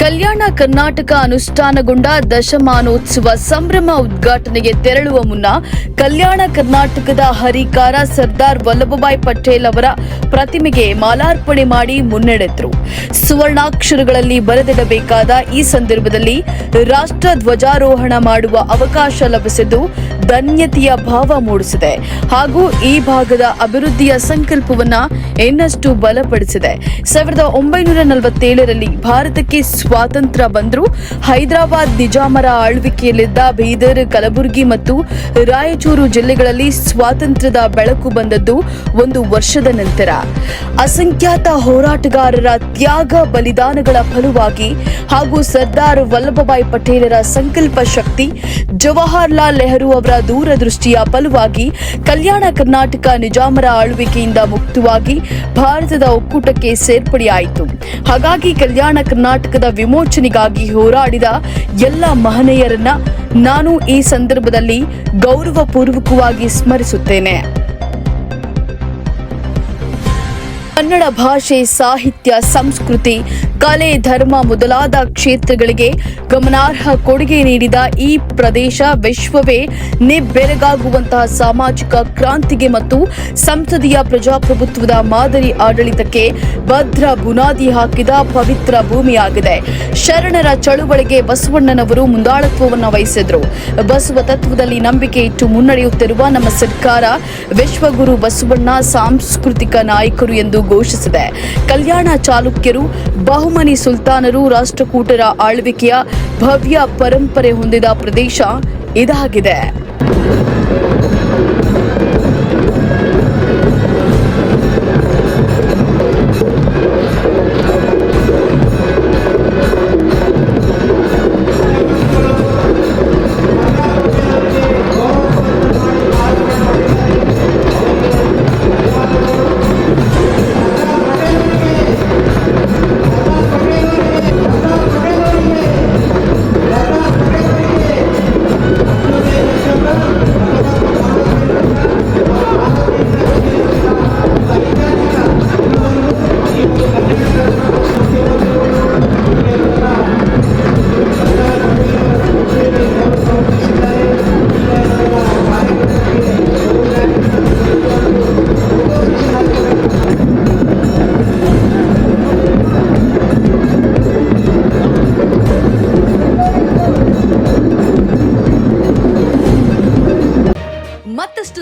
ಕಲ್ಯಾಣ ಕರ್ನಾಟಕ ಅನುಷ್ಠಾನಗೊಂಡ ದಶಮಾನೋತ್ಸವ ಸಂಭ್ರಮ ಉದ್ಘಾಟನೆಗೆ ತೆರಳುವ ಮುನ್ನ ಕಲ್ಯಾಣ ಕರ್ನಾಟಕದ ಹರಿಕಾರ ಸರ್ದಾರ್ ವಲ್ಲಭಭಾಯ್ ಪಟೇಲ್ ಅವರ ಪ್ರತಿಮೆಗೆ ಮಾಲಾರ್ಪಣೆ ಮಾಡಿ ಮುನ್ನಡೆದರು. ಸುವರ್ಣಾಕ್ಷರಗಳಲ್ಲಿ ಬರೆದಿಡಬೇಕಾದ ಈ ಸಂದರ್ಭದಲ್ಲಿ ರಾಷ್ಟ್ರ ಧ್ವಜಾರೋಹಣ ಮಾಡುವ ಅವಕಾಶ ಲಭಿಸಿದ್ದು ಧನ್ಯತೆಯ ಭಾವ ಮೂಡಿಸಿದೆ ಹಾಗೂ ಈ ಭಾಗದ ಅಭಿವೃದ್ಧಿಯ ಸಂಕಲ್ಪವನ್ನು ಇನ್ನಷ್ಟು ಬಲಪಡಿಸಿದೆ. ಸಾವಿರದ ಒಂಬೈನೂರ ನಲವತ್ತೇಳರಲ್ಲಿ ಭಾರತಕ್ಕೆ ಸ್ವಾತಂತ್ರ್ಯ ಬಂದರೂ. ಹೈದರಾಬಾದ್ ನಿಜಾಮರ ಆಳ್ವಿಕೆಯಲ್ಲಿದ್ದ ಬೀದರ್, ಕಲಬುರಗಿ ಮತ್ತು ರಾಯಚೂರು ಜಿಲ್ಲೆಗಳಲ್ಲಿ ಸ್ವಾತಂತ್ರ್ಯದ ಬೆಳಕು ಬಂದದ್ದು ಒಂದು ವರ್ಷದ ನಂತರ. ಅಸಂಖ್ಯಾತ ಹೋರಾಟಗಾರರ ತ್ಯಾಗ ಬಲಿದಾನಗಳ ಫಲವಾಗಿ ಹಾಗೂ ಸರ್ದಾರ್ ವಲ್ಲಭಭಾಯ್ ಪಟೇಲರ ಸಂಕಲ್ಪ ಶಕ್ತಿ ಜವಾಹರ್ಲಾಲ್ ನೆಹರು ಅವರ ದೂರದೃಷ್ಟಿಯ ಫಲವಾಗಿ ಕಲ್ಯಾಣ ಕರ್ನಾಟಕ ನಿಜಾಮರ ಆಳ್ವಿಕೆಯಿಂದ ಮುಕ್ತವಾಗಿ ಭಾರತದ ಒಕ್ಕೂಟಕ್ಕೆ ಸೇರ್ಪಡೆಯಾಯಿತು. ಹಾಗಾಗಿ ಕಲ್ಯಾಣ ಕರ್ನಾಟಕದ ವಿಮೋಚನೆಗಾಗಿ ಹೋರಾಡಿದ ಎಲ್ಲ ಮಹನೀಯರನ್ನ ನಾನು ಈ ಸಂದರ್ಭದಲ್ಲಿ ಗೌರವಪೂರ್ವಕವಾಗಿ ಸ್ಮರಿಸುತ್ತೇನೆ. ಕನ್ನಡ ಭಾಷೆ, ಸಾಹಿತ್ಯ, ಸಂಸ್ಕೃತಿ, ಕಲೆ, ಧರ್ಮ ಮೊದಲಾದ ಕ್ಷೇತ್ರಗಳಿಗೆ ಗಮನಾರ್ಹ ಕೊಡುಗೆ ನೀಡಿದ ಈ ಪ್ರದೇಶ ವಿಶ್ವವೇ ನಿಬ್ಬೆರಗಾಗುವಂತಹ ಸಾಮಾಜಿಕ ಕ್ರಾಂತಿಗೆ ಮತ್ತು ಸಂಸದೀಯ ಪ್ರಜಾಪ್ರಭುತ್ವದ ಮಾದರಿ ಆಡಳಿತಕ್ಕೆ ಭದ್ರ ಬುನಾದಿ ಹಾಕಿದ ಪವಿತ್ರ ಭೂಮಿಯಾಗಿದೆ. ಶರಣರ ಚಳುವಳಿಗೆ ಬಸವಣ್ಣನವರು ಮುಂದಾಳತ್ವವನ್ನು ವಹಿಸಿದರು. ಬಸವ ತತ್ವದಲ್ಲಿ ನಂಬಿಕೆ ಇಟ್ಟು ಮುನ್ನಡೆಯುತ್ತಿರುವ ನಮ್ಮ ಸರ್ಕಾರ ವಿಶ್ವಗುರು ಬಸವಣ್ಣ ಸಾಂಸ್ಕೃತಿಕ ನಾಯಕರು ಎಂದು ಘೋಷಿಸಿದೆ. ಕಲ್ಯಾಣ ಚಾಲುಕ್ಯರು ಬಹುಮನಿ ಸುಲ್ತಾನರು ರಾಷ್ಟ್ರಕೂಟರ ಆಳ್ವಿಕೆಯ ಭವ್ಯ ಪರಂಪರೆ ಹೊಂದಿದ ಪ್ರದೇಶ ಇದಾಗಿದೆ.